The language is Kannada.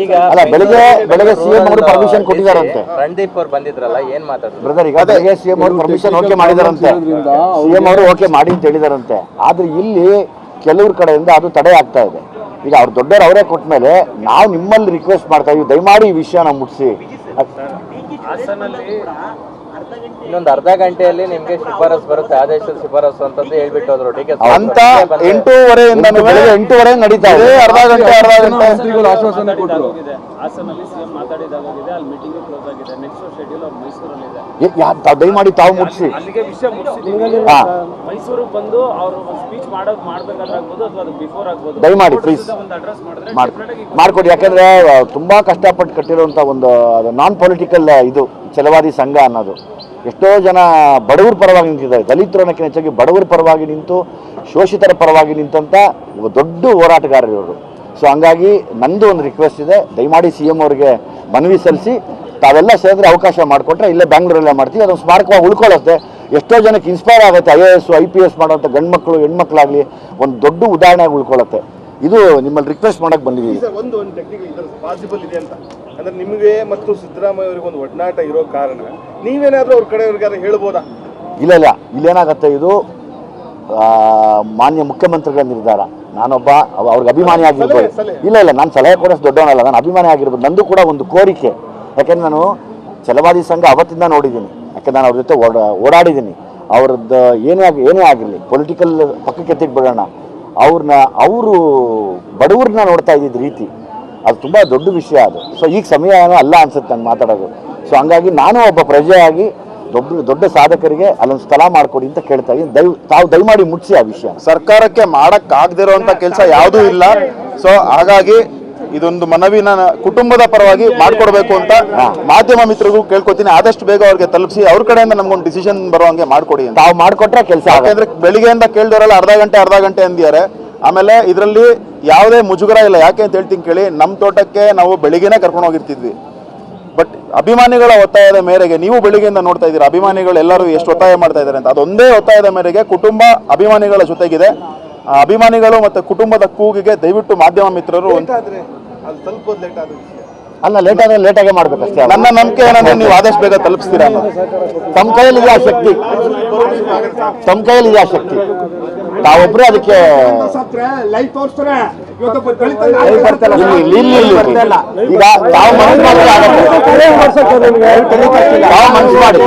ಈಗ ಅಲ್ಲ, ಬೆಳಿಗ್ಗೆ ಬೆಳಿಗ್ಗೆ CM ಅವರು ಪರ್ಮಿಷನ್ ಕೊಟ್ಟಿದಾರಂತೆ. ರಣದೀಪ್ ಅವ್ರು ಬಂದಿದ್ರಲ್ಲ ಏನ್ ಮಾತಾಡಿದ್ರು ಬ್ರದರ್ ಈಗ ಬೆಳಗ್ಗೆ ಸಿಎಂ ಅವರು ಪರ್ಮಿಷನ್ ಓಕೆ ಮಾಡಿದಾರಂತೆ. ಸಿಎಂ ಅವರು ಓಕೆ ಮಾಡಿ ಅಂತ ಹೇಳಿದಾರಂತೆ. ಆದ್ರೆ ಇಲ್ಲಿ ಕೆಲವ್ರ ಕಡೆಯಿಂದ ಅದು ತಡೆ ಆಗ್ತಾ ಇದೆ. ಈಗ ಅವ್ರ ದೊಡ್ಡವರು ಅವರೇ ಕೊಟ್ಟ ಮೇಲೆ ನಾವು ನಿಮ್ಮಲ್ಲಿ ರಿಕ್ವೆಸ್ಟ್ ಮಾಡ್ತಾ ಇದೀವಿ. ದಯಮಾಡಿ ಈ ವಿಷಯನ ಮುಗಿಸಿ ಇನ್ನೊಂದು ಅರ್ಧ ಗಂಟೆಯಲ್ಲಿ ನಿಮ್ಗೆ ಶಿಫಾರಸ್ ಬರುತ್ತೆ ಆದೇಶದ ಶಿಫಾರಸು ಅಂತಂದು ಹೇಳ್ಬಿಟ್ಟು ಹೋದ್ರು. ಡಿ ಕೆ ಅಂತ ಎಂಟೂವರೆಯಿಂದ ಬೆಳಗ್ಗೆ ಎಂಟೂವರೆ ನಡೀತಾ ಇದೆ. ಅರ್ಧ ಗಂಟೆ ಅರ್ಧ ಗಂಟೆ. ಮಂತ್ರಿಗಳು ಆಶ್ವಾಸನೆ ಕೊಟ್ಟರು ಹಾಸನಲ್ಲಿ ಸಿಎಂ ಮಾತಾಡಿದಾಗಿದೆ ಅಲ್ಲಿ ಮೀಟಿಂಗ್ ಕ್ಲೋಸ್ ಆಗಿದೆ. ನೆಕ್ಸ್ಟ್ ಶೆಡ್ಯೂಲ್ ಅವ್ರು ಮೈಸೂರಲ್ಲಿ ಇದೆ ದಯಮಾಡಿ ತಾವು ಮುಗಿಸಿ ಅಲ್ಲಿಗೆ ವಿಷಯ ಮುಗಿಸಿದೀವಿ ಹಾ. ಬಂದು ಅವರು ಸ್ಪೀಚ್ ಮಾಡೋದು ಮಾಡ್ಬೇಕಾಗ್ಬೋದು ಅಥವಾ ಅದು ಬಿಫೋರ್ ಆಗ್ಬೋದು. ದಯಮಾಡಿ ಪ್ಲೀಸ್ ಒಂದು ಮಾಡ್ಕೊಡಿ. ಯಾಕಂದ್ರೆ ತುಂಬಾ ಕಷ್ಟಪಟ್ಟು ಕಟ್ಟಿರುವಂತ ಒಂದು ನಾನ್ ಪೊಲಿಟಿಕಲ್ ಇದು. ಛಲವಾದಿ ಸಂಘ ಅನ್ನೋದು. ಎಷ್ಟೋ ಜನ ಬಡವರ ಪರವಾಗಿ ನಿಂತಿದ್ದಾರೆ. ದಲಿತರು ಅನ್ನೋಕ್ಕಿಂತ ಹೆಚ್ಚಾಗಿ ಬಡವರ ಪರವಾಗಿ ನಿಂತು, ಶೋಷಿತರ ಪರವಾಗಿ ನಿಂತಂಥ ದೊಡ್ಡ ಹೋರಾಟಗಾರರು ಇವರು. ಸೊ ಹಂಗಾಗಿ ನಂದು ಒಂದು ರಿಕ್ವೆಸ್ಟ್ ಇದೆ. ದಯಮಾಡಿ ಸಿ ಎಂ ಅವ್ರಿಗೆ ಮನವಿ ಸಲ್ಲಿಸಿ, ತಾವೆಲ್ಲ ಸೇರಿದ್ರೆ ಅವಕಾಶ ಮಾಡಿಕೊಟ್ರೆ ಇಲ್ಲೇ ಬ್ಯಾಂಗ್ಳೂರಲ್ಲೇ ಮಾಡ್ತೀವಿ. ಅದೊಂದು ಸ್ಮಾರಕವಾಗಿ ಉಳ್ಕೊಳ್ಳುತ್ತೆ ಎಷ್ಟೋ ಜನಕ್ಕೆ ಇನ್ಸ್ಪೈರ್ ಆಗುತ್ತೆ. I A S I P S ಮಾಡುವಂಥ ಗಂಡು ಮಕ್ಕಳು ಹೆಣ್ಮಕ್ಳಾಗಲಿ ಒಂದು ದೊಡ್ಡ ಉದಾಹರಣೆಯಾಗಿ ಉಳ್ಕೊಳ್ಳುತ್ತೆ. ಇದು ನಿಮ್ಮಲ್ಲಿ ರಿಕ್ವೆಸ್ಟ್ ಮಾಡಕ್ ಬಂದಿದ್ದೀವಿ. ಸರ್ ಒಂದು ಒಂದು ಟೆಕ್ನಿಕಲ್ ಪಾಸಿಬಲ್ ಇದೆ ಅಂತ. ಅಂದ್ರೆ ನಿಮಗೆ ಮತ್ತು ಸಿದ್ದರಾಮಯ್ಯ ಅವರಿಗೆ ಒಂದು ಒಡನಾಟ ಇರೋ ಕಾರಣ ನೀವೇನಾದ್ರೂ ಅವ್ರ ಕಡೆಯವ್ರಿಗಾರ ಹೇಳ್ಬೋದಾ? ಇಲ್ಲ ಇಲ್ಲ. ಇಲ್ಲೇನಾಗತ್ತೆ ಇದು? ಮಾನ್ಯ ಮುಖ್ಯಮಂತ್ರಿಗಳ ನಿರ್ಧಾರ. ನಾನೊಬ್ಬ ಅವ- ಅವ್ರಿಗೆ ಅಭಿಮಾನಿ ಆಗಿರ್ಬೋದು. ಇಲ್ಲ ಇಲ್ಲ. ನಾನು ಸಲಹೆ ಕೊಡೋಷ್ಟು ದೊಡ್ಡವನಲ್ಲ. ನಾನು ಅಭಿಮಾನಿ ಆಗಿರ್ಬೋದು. ನಂದು ಕೂಡ ಒಂದು ಕೋರಿಕೆ. ಯಾಕೆಂದ್ರೆ ನಾನು ಛಲವಾದಿ ಸಂಘ ಅವತ್ತಿಂದ ನೋಡಿದ್ದೀನಿ. ಯಾಕೆ ನಾನು ಅವ್ರ ಜೊತೆ ಓಡ ಓಡಾಡಿದ್ದೀನಿ. ಅವ್ರದ್ದು ಏನೇ ಆಗಿ ಏನೇ ಆಗಿರಲಿ. ಪೊಲಿಟಿಕಲ್ ಪಕ್ಕಕ್ಕೆ ಎತ್ತಿಟ್ಬಿಡೋಣ. ಅವ್ರನ್ನ ಅವರು ಬಡವ್ರನ್ನ ನೋಡ್ತಾ ಇದ್ದಿದ್ದ ರೀತಿ. ಅದು ತುಂಬ ದೊಡ್ಡ ವಿಷಯ ಅದು. ಸೊ ಈಗ ಸಮಯ ಏನೋ ಅಲ್ಲ ಅನ್ಸುತ್ತೆ ನಂಗೆ ಮಾತಾಡೋದು. ಸೊ ಹಂಗಾಗಿ ನಾನು ಒಬ್ಬ ಪ್ರಜೆಯಾಗಿ ದೊಡ್ಡ ದೊಡ್ಡ ಸಾಧಕರಿಗೆ ಅಲ್ಲೊಂದು ಸ್ಥಳ ಮಾಡಿಕೊಡಿ ಅಂತ ಕೇಳ್ತಾ ಇದ್ದೀನಿ. ದಯ ತಾವು ದಯಮಾಡಿ ಮುಟ್ಸಿ ಆ ವಿಷಯ. ಸರ್ಕಾರಕ್ಕೆ ಮಾಡಕ್ಕಾಗದಿರೋ ಅಂತ ಕೆಲಸ ಯಾವುದೂ ಇಲ್ಲ. ಸೊ ಹಾಗಾಗಿ ಇದೊಂದು ಮನವಿನ ಕುಟುಂಬದ ಪರವಾಗಿ ಮಾಡ್ಕೊಡ್ಬೇಕು ಅಂತ ಮಾಧ್ಯಮ ಮಿತ್ರರಿಗೂ ಕೇಳ್ಕೊತೀನಿ. ಆದಷ್ಟು ಬೇಗ ಅವ್ರಿಗೆ ತಲುಪಿಸಿ. ಅವ್ರ ಕಡೆಯಿಂದ ನಮ್ಗೊಂದು ಡಿಸಿಷನ್ ಬರೋಂಗೆ ಮಾಡ್ಕೊಡಿ ಅಂತ. ತಾವು ಮಾಡಿಕೊಟ್ರೆ ಕೆಲಸ ಯಾಕಂದ್ರೆ ಯಾಕೆಂದ್ರೆ ಬೆಳಿಗ್ಗೆಯಿಂದ ಕೇಳಿದವರೆಲ್ಲ ಅರ್ಧ ಗಂಟೆ ಅರ್ಧ ಗಂಟೆ ಅಂದಿದ್ದಾರೆ. ಆಮೇಲೆ ಇದರಲ್ಲಿ ಯಾವುದೇ ಮುಜುಗರ ಇಲ್ಲ. ಯಾಕೆ ಅಂತ ಹೇಳ್ತೀನಿ ಕೇಳಿ ನಮ್ಮ ತೋಟಕ್ಕೆ ನಾವು ಬೆಳಿಗ್ಗೆನೇ ಕರ್ಕೊಂಡು ಹೋಗಿರ್ತಿದ್ವಿ. ಬಟ್ ಅಭಿಮಾನಿಗಳ ಒತ್ತಾಯದ ಮೇರೆಗೆ ನೀವು ಬೆಳಿಗ್ಗೆಯಿಂದ ನೋಡ್ತಾ ಇದ್ದೀರಾ ಅಭಿಮಾನಿಗಳು ಎಲ್ಲರೂ ಎಷ್ಟು ಒತ್ತಾಯ ಮಾಡ್ತಾ ಇದ್ದಾರೆ ಅಂತ. ಅದೊಂದೇ ಒತ್ತಾಯದ ಮೇರೆಗೆ ಕುಟುಂಬ ಅಭಿಮಾನಿಗಳ ಜೊತೆಗಿದೆ. ಆ ಅಭಿಮಾನಿಗಳು ಮತ್ತು ಕುಟುಂಬದ ಕೂಗಿಗೆ ದಯವಿಟ್ಟು ಮಾಧ್ಯಮ ಮಿತ್ರರು ಲೇಟ್ ಆದ್ರೆ ಅದು ತಲುಪೋದು ಲೇಟ್ ಆದ ವಿಷಯ. ಅಲ್ಲ ಲೇಟ್ ಆದ್ರೆ ಲೇಟಾಗೆ ಮಾಡ್ಬೇಕಷ್ಟೇ ಅಲ್ಲ? ನನ್ನ ನಂಬಿಕೆ ಏನಂದ್ರೆ ನೀವು ಆದಷ್ಟು ಬೇಗ ತಲುಪಿಸ್ತೀರಾ ಅನ್ನೋದು ತಮ್ಮ ಕೈಯಲ್ಲಿದೆ ಆ ಶಕ್ತಿ? ತಮ್ಮ ಕೈಯಲ್ಲಿದೆ ಆ ಶಕ್ತಿ? ತಾವೊಬ್ಬರೇ ಅದಕ್ಕೆ ಲೈವ್ ತೋರಿಸ್ತಾರೆ ಇವತ್ತು ದಲಿತ ಇಲ್ಲಿ ಇಲ್ಲಿ ಇಲ್ಲಿ. ಇಲ್ಲಿ. ಈಗ ತಾವು ಮನಸ್ಸು ಮಾಡಿದ್ರೆ ತಾವು ಮನಸ್ಸು ಮಾಡಿ.